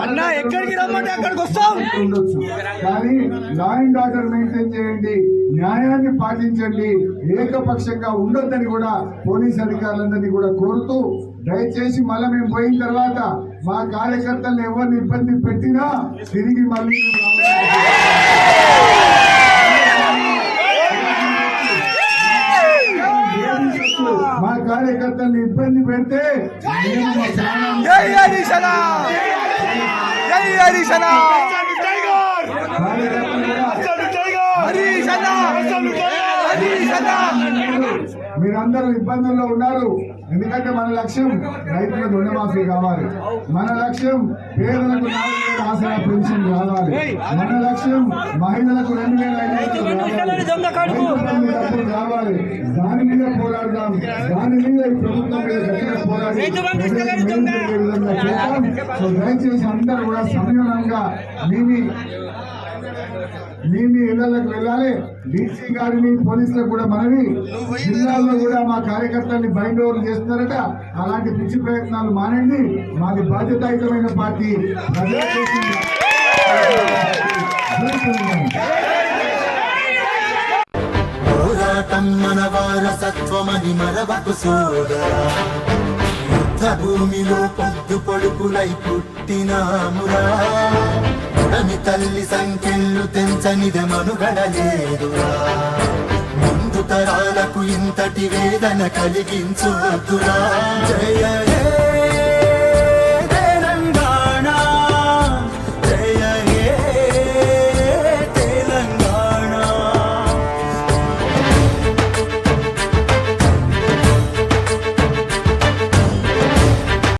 అన్నా, ఎక్కడికి రమ్మంటే అక్కడికి వస్తాం. కానీ లా అండ్ ఆర్డర్ మెయింటైన్ చేయండి న్యాయాన్ని పాటించండి ఏకపక్షంగా ఉండొద్దని కూడా పోలీస్ అధికారులందరినీ కూడా కోరుతూ దయచేసి మళ్ళీ మేము పోయిన తర్వాత మా కార్యకర్తలను ఎవరిని ఇబ్బంది పెట్టినా తిరిగి మళ్ళీ కార్యకర్తల్ని ఇబ్బంది పెడితే మీరందరూ ఇబ్బందుల్లో ఉన్నారు. ఎందుకంటే మన లక్ష్యం రైతులకు రుణమాఫీ కావాలి. మన లక్ష్యం పేదలకు నాలుగు వేల ఆసరా పెన్షన్ రావాలి. మన లక్ష్యం మహిళలకు రెండు వేల ఐదు వందలు రావాలి. దాని మీద ఈ ప్రభుత్వం మీద గట్టిగా పోరాడి. సో దయచేసి అందరూ కూడా సంయమనంగా మీ మీ మీ మీ ఇళ్ళకు వెళ్ళాలి. డీసీ గారిని పోలీసులకు కూడా మనవి. జిల్లాల్లో కూడా మా కార్యకర్తల్ని బైండ్ ఓవర్ చేస్తున్నారట. అలాంటి పిచ్చి ప్రయత్నాలు మానండి మాది బాధ్యతాయుతమైన పార్టీ. తమ్మన వారసత్వమని మరవకు సోదరా. యుద్ధ భూమిలో పొద్దు పొడుపులై పుట్టినామురా ఉడమి తల్లి సంఖ్యలు తెంచనిది మనుగడలేదురా ముందు తరాలకు ఇంతటి వేదన కలిగించొద్దురా.